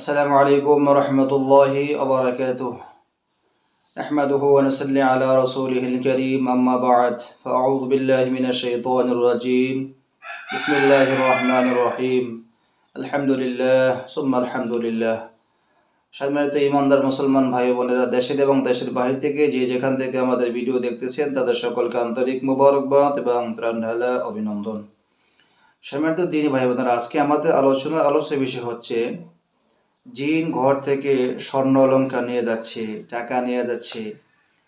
السلام عليكم ورحمة الله وبركاته نحمده ونصلي على رسوله الكريم أما بعد فأعوذ بالله من الشيطان الرجيم بسم الله الرحمن الرحيم الحمد لله ثم الحمد لله সম্মানিত ইমানদার মুসলমান ভাই বোনেরা দেশের এবং দেশের বাহির থেকে যে যেখান থেকে আমাদের ভিডিও দেখতেছেন তাদের সকলকে আন্তরিক মুবারকবাদ এবং প্রাণঢালা অভিনন্দন সম্মানিত দিনী ভাই বোনেরা আজকে আমাদের আলোচনার আলোচ্য বিষয় হচ্ছে জিন ঘর থেকে স্বর্ণ অলঙ্কার নিয়ে যাচ্ছে, টাকা নিয়ে যাচ্ছে।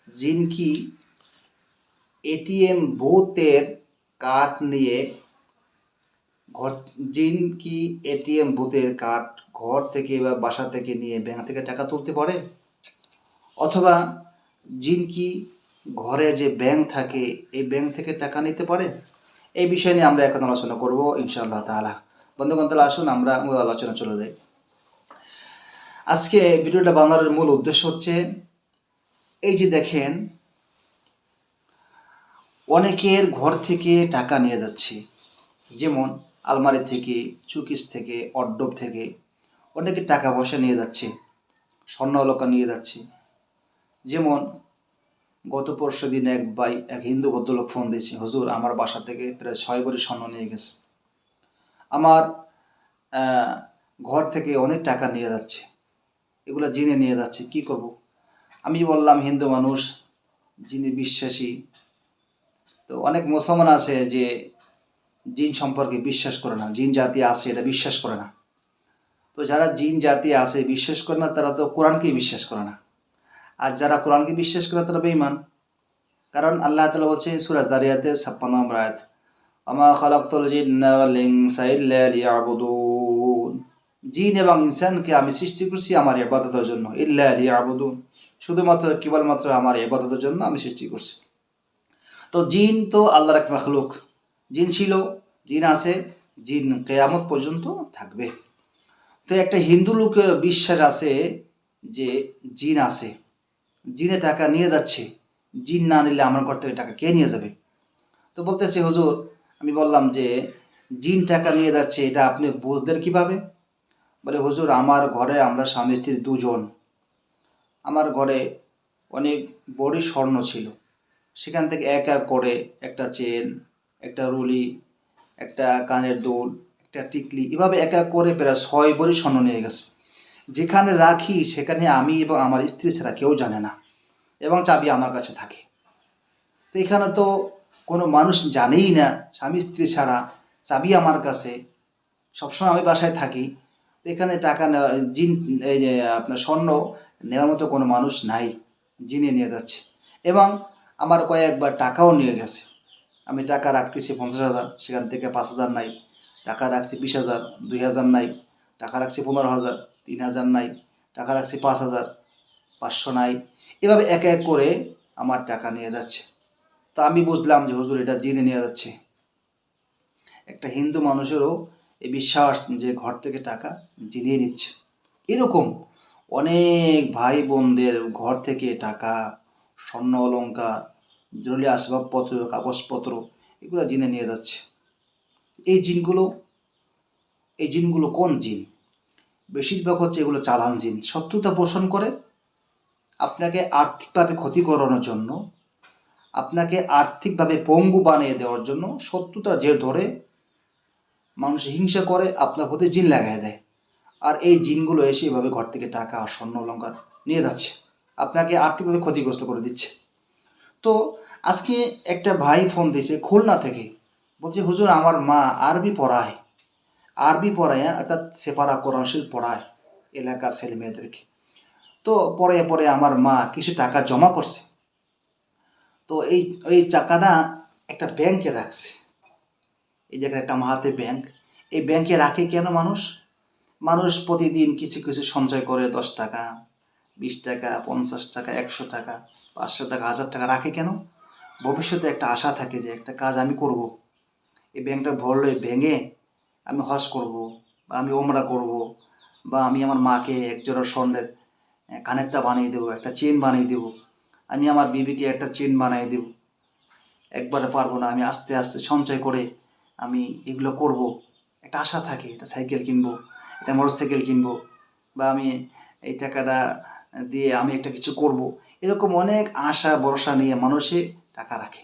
জিন কি এটিএম বুথের কার্ড নিয়ে ঘর, জিন কি এটিএম বুথের কার্ড ঘর থেকে বা বাসা থেকে নিয়ে ব্যাংক থেকে টাকা তুলতে পারে? অথবা জিন কি ঘরে যে ব্যাংক থাকে, এই ব্যাংক থেকে টাকা নিতে পারে? এই বিষয় নিয়ে আমরা এখন আলোচনা করব ইনশাআল্লাহ তাআলা। বন্ধুগণ, তাহলে আসুন, আমরা আলোচনা চলে যাই। আজকে ভিডিওটা বানানোর মূল উদ্দেশ্য হচ্ছে, এই যে দেখেন, অনেকের ঘর থেকে টাকা নিয়ে যাচ্ছে। যেমন আলমারি থেকে, চুকিস থেকে, অড্ডব থেকে অনেকে টাকা পয়সা নিয়ে যাচ্ছে স্বর্ণ অলঙ্কার নিয়ে যাচ্ছে। যেমন গত পরশু দিন এক ভাই, এক হিন্দু ভদ্রলোক ফোন দিয়েছে, হুজুর, আমার বাসা থেকে প্রায় ছয় ভরি স্বর্ণ নিয়ে গেছে। আমার ঘর থেকে অনেক টাকা নিয়ে যাচ্ছে। এগুলো জেনে নিয়ে যাচ্ছে, কি করব? আমি বললাম, হিন্দু মানুষ, যিনি বিশ্বাসী, তো অনেক মুসলমান আছে যে জিন সম্পর্কে বিশ্বাস করে না, জিন জাতি আছে এটা বিশ্বাস করে না। তো যারা জিন জাতি আছে বিশ্বাস করে না, তারা তো কোরআনকেই বিশ্বাস করে না। আর যারা কোরআনকে বিশ্বাস করে তারা বেঈমান। কারণ আল্লাহ তালা বলছে সুরাজ দারিয়াতে ছাপ্পান্ন আয়াত আমা খালাকতুল জিন্না ওয়াল লিয়াবুদুন। জিন এবং ইনসানকে আমি সৃষ্টি করছি আমার ইবাদতের জন্য। ইল্লা লিয়াবুদুন। শুধুমাত্র, কেবলমাত্র আমার ইবাদতের জন্য আমি সৃষ্টি করছি। তো জিন তো আল্লাহর এক মাখলুক। জিন ছিল, জিন আছে, জিন কেয়ামত পর্যন্ত থাকবে। তো একটা হিন্দু লোকের বিশ্বাস আছে যে জিন আছে। জিনে টাকা নিয়ে যাচ্ছে। জিন না নিলে আমার ঘর থেকে টাকা কে নিয়ে যাবে? তো বলতেছে, হুজুর, আমি বললাম যে জিন টাকা নিয়ে যাচ্ছে, এটা আপনি বুঝলেন কীভাবে? বলে, হুজুর, আমার ঘরে আমরা স্বামী স্ত্রী দুজন। আমার ঘরে অনেক বড়ি স্বর্ণ ছিল। সেখান থেকে এক এক করে একটা চেন, একটা রুলি, একটা কানের দোল, একটা টিকলি, এভাবে এক এক করে প্রায় ছয় বড়ি স্বর্ণ নিয়ে গেছে। যেখানে রাখি, সেখানে আমি এবং আমার স্ত্রী ছাড়া কেউ জানে না এবং চাবি আমার কাছে থাকে। তো এখানে তো কোনো মানুষ জানেই না, স্বামী স্ত্রী ছাড়া চাবি আমার কাছে। সবসময় আমি বাসায় থাকি তো এখানে টাকা নেওয়া, জিন, এই যে আপনার স্বর্ণ নেওয়ার মতো কোনো মানুষ নাই, জিনে নিয়ে যাচ্ছে। এবং আমার কয়েকবার টাকাও নিয়ে গেছে। আমি টাকা রাখতেছি পঞ্চাশ হাজার, সেখান থেকে পাঁচ হাজার নাই। টাকা রাখছি বিশ হাজার, দুই হাজার নাই। টাকা রাখছি পনেরো হাজার, তিন হাজার নাই। টাকা রাখছি পাঁচ হাজার, পাঁচশো নাই। এভাবে এক এক করে আমার টাকা নিয়ে যাচ্ছে। তা আমি বুঝলাম যে হুজুর এটা জিনে নিয়ে যাচ্ছে। একটা হিন্দু মানুষেরও এই বিশ্বাস যে ঘর থেকে টাকা জিনিয়ে নিচ্ছে। এরকম অনেক ভাই বোনদের ঘর থেকে টাকা, স্বর্ণ অলঙ্কার জরুরি আসবাবপত্র, কাগজপত্র এগুলো জিনে নিয়ে যাচ্ছে। এই জিনগুলো এই জিনগুলো কোন জিন? বেশিরভাগ হচ্ছে এগুলো চালান জিন। শত্রুতা পোষণ করে আপনাকে আর্থিকভাবে ক্ষতি করানোর জন্য, আপনাকে আর্থিকভাবে পঙ্গু বানিয়ে দেওয়ার জন্য শত্রুতা যে ধরে মানুষ হিংসা করে, আপনার প্রতি জিন লাগাই দেয়। আর এই জিনগুলো এসে এভাবে ঘর থেকে টাকা আর স্বর্ণ অলঙ্কার নিয়ে যাচ্ছে। আপনাকে আর্থিকভাবে ক্ষতিগ্রস্ত করে দিচ্ছে। তো আজকে একটা ভাই ফোন দিয়েছে খুলনা থেকে। বলছে, হুজুর, আমার মা আরবি পড়ায়। আরবি পড়ায় একটা সেপারা কোরআনশীল পড়ায় এলাকার ছেলে মেয়েদেরকে। তো পরে পরে আমার মা কিছু টাকা জমা করছে। তো এই এই টাকাটা একটা ব্যাংকে রাখছে। এই জায়গায় একটা মাহাতে ব্যাংক এই ব্যাংকে রাখে কেন মানুষ? মানুষ প্রতিদিন কিছু কিছু সঞ্চয় করে দশ টাকা, বিশ টাকা, পঞ্চাশ টাকা, একশো টাকা, পাঁচশো টাকা, হাজার টাকা রাখে কেন? ভবিষ্যতে একটা আশা থাকে যে একটা কাজ আমি করব। এই ব্যাংকটা ভরলে ভেঙে আমি হজ করব বা আমি ওমরা করব বা আমি আমার মাকে একজোড়া স্বর্ণের কানেরটা বানিয়ে দেবো, একটা চেন বানিয়ে দেবো। আমি আমার বিবিকে একটা চেন বানিয়ে দেবো। একবারে পারব না, আমি আস্তে আস্তে সঞ্চয় করে আমি এগুলো করব। একটা আশা থাকে, একটা সাইকেল কিনবো, একটা মোটর সাইকেল কিনবো, বা আমি এই টাকাটা দিয়ে আমি একটা কিছু করব। এরকম অনেক আশা, ভরসা নিয়ে মানুষে টাকা রাখে।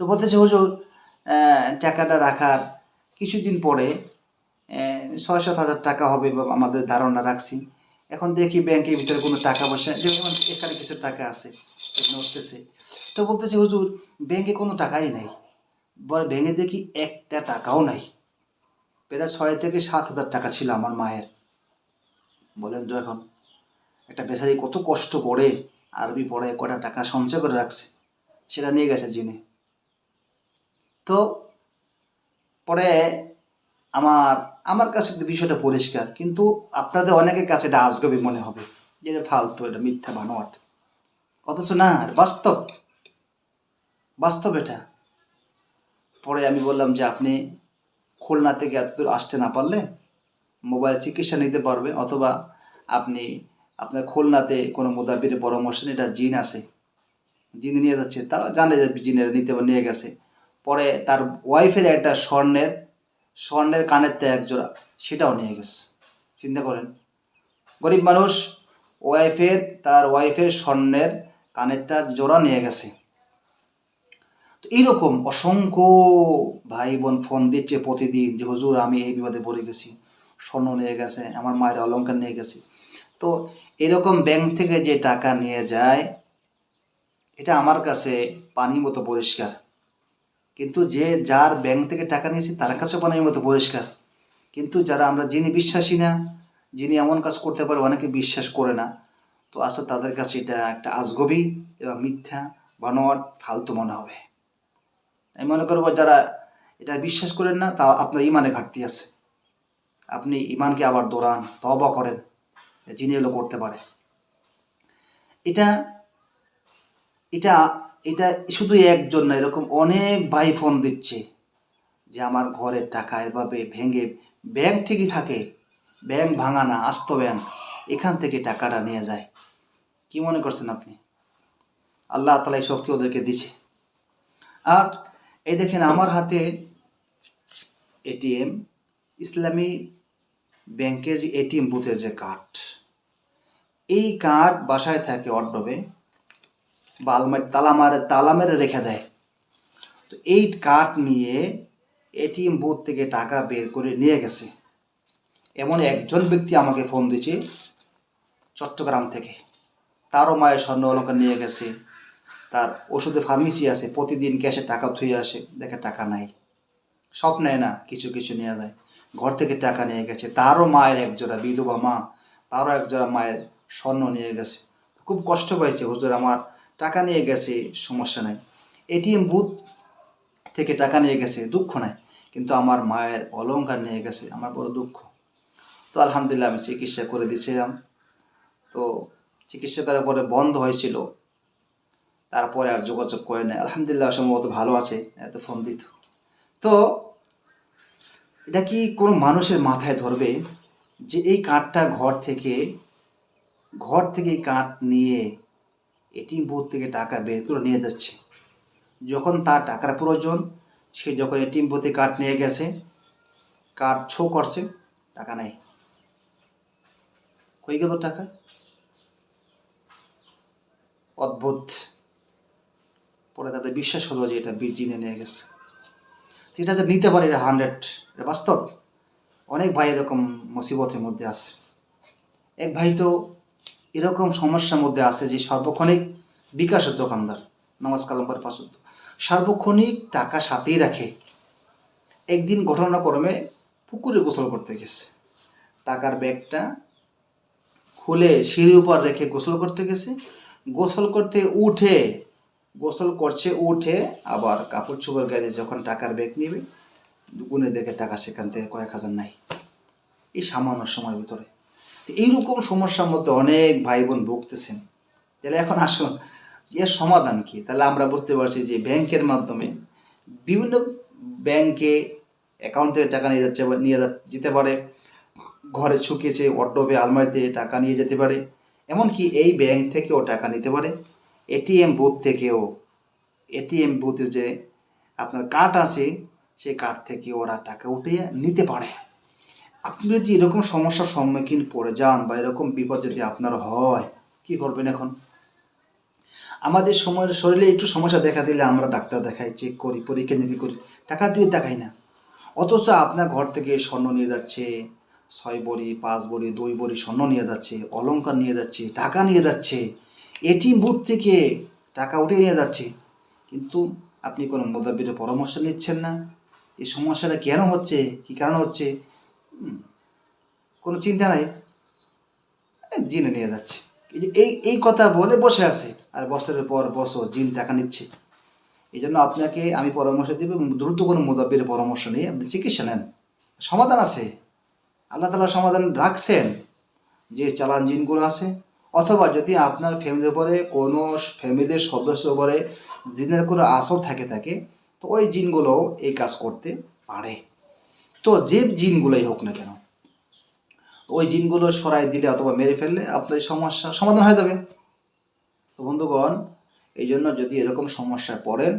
তো বলতেছে হুজুর টাকাটা রাখার কিছুদিন পরে ছয় সাত হাজার টাকা হবে বা আমাদের ধারণা রাখছি। এখন দেখি ব্যাংকের ভিতরে কোনো টাকা পয়সা যেমন এখানে কিছু টাকা আছে তো বলতেছে হুজুর, ব্যাংকে কোনো টাকাই নাই। বলে ভেঙে দেখি একটা টাকাও নাই। প্রায় ছয় থেকে সাত হাজার টাকা ছিল আমার মায়ের। বলেন তো এখন, একটা বেচারি কত কষ্ট করে আরবি পড়ে কটা টাকা সঞ্চয় করে রাখছে, সেটা নিয়ে গেছে জিনে। তো পরে আমার আমার কাছে বিষয়টা পরিষ্কার, কিন্তু আপনাদের অনেকের কাছে এটা আজগবি মনে হবে, যে ফালতু, এটা মিথ্যা বানোয়াট। অথচ না বাস্তব। বাস্তব এটা। পরে আমি বললাম যে আপনি খুলনা থেকে এত দূর আসতে না পারলে মোবাইলে চিকিৎসা নিতে পারবেন অথবা আপনি আপনার খুলনাতে কোনো মোদাবির পরামর্শ এটা জিন আছে, জিন নিয়ে যাচ্ছে, তারা জানে যে জিনের নিতে নিয়ে গেছে। পরে তার ওয়াইফের একটা স্বর্ণের স্বর্ণের কানের এক জোড়া সেটাও নিয়ে গেছে। চিন্তা করেন। গরিব মানুষ ওয়াইফের, তার ওয়াইফের স্বর্ণের কানের জোড়া নিয়ে গেছে। তো এইরকম অসংখ্য ভাই বোন ফোন দিচ্ছে প্রতিদিন যে, হুজুর, আমি এই বিপদে পড়ে গেছি। স্বর্ণ নিয়ে গেছে, আমার মায়ের অলঙ্কার নিয়ে গেছে। তো এরকম ব্যাংক থেকে যে টাকা নিয়ে যায়, এটা আমার কাছে পানির মতো পরিষ্কার। কিন্তু যে, যার ব্যাংক থেকে টাকা নিয়েছে, তার কাছে পানির মতো পরিষ্কার। কিন্তু যারা আমরা যিনি বিশ্বাসী না, যিনি এমন কাজ করতে পারে, অনেকে বিশ্বাস করে না। তো আসলে তাদের কাছে এটা একটা আজগবি এবং মিথ্যা, বানোয়াট, ফালতু মনে হবে। আমি মনে করব যারা এটা বিশ্বাস করেন না তা আপনার ইমানে ঘাটতি আছে। আপনি ইমানকে আবার দৌড়ান তবা করেন যিনি এগুলো করতে পারে। এটা এটা এটা শুধু একজন না, এরকম অনেক ভাই ফোন দিচ্ছে যে আমার ঘরের টাকা এভাবে ভেঙে ব্যাংক ঠিকই থাকে, ব্যাংক ভাঙা না, আস্ত ব্যাংক, এখান থেকে টাকাটা নিয়ে যায়। কি মনে করছেন আপনি? আল্লাহ তালা এই শক্তি ওদেরকে দিছে। আর এই দেখেন আমার হাতে এটিএম, ইসলামী ব্যাংকের যে এটিএম বুথের যে কার্ড, এই কার্ড বাসায় থাকে অড্ডবে বা আলমারি তালা মারে রেখে দেয়। তো এই কার্ড নিয়ে এটিএম বুথ থেকে টাকা বের করে নিয়ে গেছে। এমন একজন ব্যক্তি আমাকে ফোন দিয়েছে চট্টগ্রাম থেকে। তারও মায়ের স্বর্ণ অলঙ্কার নিয়ে গেছে। তার ওষুধে ফার্মেসি আছে, প্রতিদিন ক্যাশে টাকা থুয়ে আসে, দেখে টাকা নাই। সব নেয় না, কিছু কিছু নিয়ে যায়। ঘর থেকে টাকা নিয়ে গেছে, তারও মায়ের একজোড়া বিধবা মা, তারও একজোড়া মায়ের স্বর্ণ নিয়ে গেছে। খুব কষ্ট পাইছে, হুজুর, আমার টাকা নিয়ে গেছে, সমস্যা নাই। এটিএম বুথ থেকে টাকা নিয়ে গেছে, দুঃখ নাই, কিন্তু আমার মায়ের অলংকার নিয়ে গেছে, আমার বড় দুঃখ। তো আলহামদুলিল্লাহ আমি চিকিৎসা করে দিয়েছিলাম। তো চিকিৎসা করার পরে বন্ধ হয়েছিল। তারপরে আর যোগাযোগ করে নেয়। আলহামদুলিল্লাহ, সম্ভবত ভালো আছে। এত ফোন দিত। তো এটা কি কোনো মানুষের মাথায় ধরবে যে এই কাঠটা ঘর থেকে ঘর থেকে এই কার্ড নিয়ে এটিএম বুথ থেকে টাকা বের করে নিয়ে যাচ্ছে? যখন তার টাকার প্রয়োজন, সে যখন এটিএম বুথে কার্ড নিয়ে গেছে কার্ড ছো করছে, টাকা নাই। কই গেল টাকা? অদ্ভুত। পরে তাদের বিশ্বাস হলো যে এটা বীরজিনে নিয়ে গেছে। এটা যে নিতে পারে এটা হান্ড্রেড এটা বাস্তব? অনেক ভাই এরকম মুসিবতের মধ্যে আছে। এক ভাই তো এরকম সমস্যার মধ্যে আছে যে সার্বক্ষণিক বিকাশের দোকানদার, নামাজ কালাম পাঁচত্ব সার্বক্ষণিক টাকা সাথেই রাখে। একদিন ঘটনাক্রমে পুকুরে গোসল করতে গেছে। টাকার ব্যাগটা খুলে সিঁড়ির উপর রেখে গোসল করতে গেছে। গোসল করতে উঠে গোসল করছে, উঠে আবার কাপড় চোপড় গায়ে যখন টাকার ব্যাগ নেবে, গুনে দেখে টাকা সেখান থেকে কয়েক হাজার নাই। এই সামান্য সময়ের ভিতরে। এইরকম সমস্যার মধ্যে অনেক ভাই বোন ভুগতেছেন। তাহলে এখন আসুন, এর সমাধান কি? তাহলে আমরা বুঝতে পারছি যে ব্যাংকের মাধ্যমে বিভিন্ন ব্যাংকে অ্যাকাউন্ট থেকে টাকা নিয়ে যাচ্ছে নিয়ে যেতে পারে। ঘরে ছুকিয়েছে অড্ডবে আলমারিতে টাকা নিয়ে যেতে পারে। এমনকি এই ব্যাংক থেকেও টাকা নিতে পারে। এটিএম বুথ থেকেও এটিএম বুথে যে আপনার কার্ড আছে, সেই কার্ড থেকে ওরা টাকা উঠিয়ে নিতে পারে। আপনি যদি এরকম সমস্যার সম্মুখীন পড়ে যান বা এরকম বিপদ যদি আপনার হয়, কি করবেন এখন? আমাদের সময়ের শরীরে একটু সমস্যা দেখা দিলে আমরা ডাক্তার দেখাই চেক করি, পরীক্ষা নিরীক্ষা করি, টাকা দিয়ে দেখাই না। অথচ আপনার ঘর থেকে স্বর্ণ নিয়ে যাচ্ছে, ছয় বড়ি, পাঁচ বড়ি, দুই বড়ি স্বর্ণ নিয়ে যাচ্ছে, অলংকার নিয়ে যাচ্ছে, টাকা নিয়ে যাচ্ছে। এটিএম বুথ থেকে টাকা উঠে নিয়ে যাচ্ছে। কিন্তু আপনি কোনো মোদাবিরের পরামর্শ নিচ্ছেন না। এই সমস্যাটা কেন হচ্ছে? কী কারণে হচ্ছে? কোনো চিন্তা নাই। জিনে নিয়ে যাচ্ছে। এই এই এই কথা বলে বসে আছে। আর বছরের পর বছর জিন টাকা নিচ্ছে। এই জন্য আপনাকে আমি পরামর্শ দেব দ্রুত কোনো মোদাব্বির পরামর্শ নিয়ে আপনি চিকিৎসা নেন। সমাধান আছে। আল্লাহ তালা সমাধান রাখছেন। যে চালান জিনগুলো আছে। অথবা যদি আপনার ফ্যামিলির উপরে কোনো ফ্যামিলির সদস্যের উপরে জিনের কোনো আসর থাকে থাকে, তো ওই জিনগুলো এই কাজ করতে পারে। তো যে জিনগুলোই হোক না কেন, ওই জিনগুলো সরাই দিলে অথবা মেরে ফেললে আপনার সমস্যা সমাধান হয়ে যাবে। তো বন্ধুগণ এই জন্য যদি এরকম সমস্যায় পড়েন,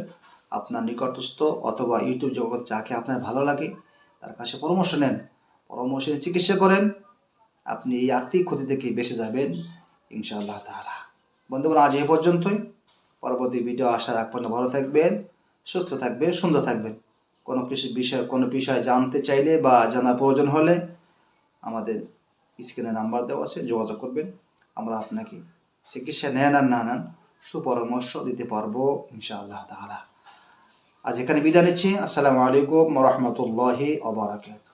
আপনার নিকটস্থ অথবা ইউটিউব জগৎ যাকে আপনার ভালো লাগে, তার কাছে পরামর্শ নেন। পরামর্শ চিকিৎসা করেন। আপনি এই আর্থিক ক্ষতি থেকে বেঁচে যাবেন। ইনশাআল্লাহ তাআলা। বন্ধুগণ, আজ এ পর্যন্তই। পরবর্তী ভিডিও আসার আগ পর্যন্ত ভালো থাকবেন, সুস্থ থাকবেন, সুন্দর থাকবেন। কোনো কিছু বিষয়, কোনো বিষয় জানতে চাইলে বা জানার প্রয়োজন হলে আমাদের স্ক্রিনে নাম্বার দেওয়া আছে, যোগাযোগ করবেন। আমরা আপনাকে চিকিৎসা নেন আর না নেন সুপরামর্শ দিতে পারব ইনশাআল্লাহ তাআলা। আজ এখানে বিদায় নিচ্ছি। আসসালামু আলাইকুম রহমতুল্লাহি অবরাকাত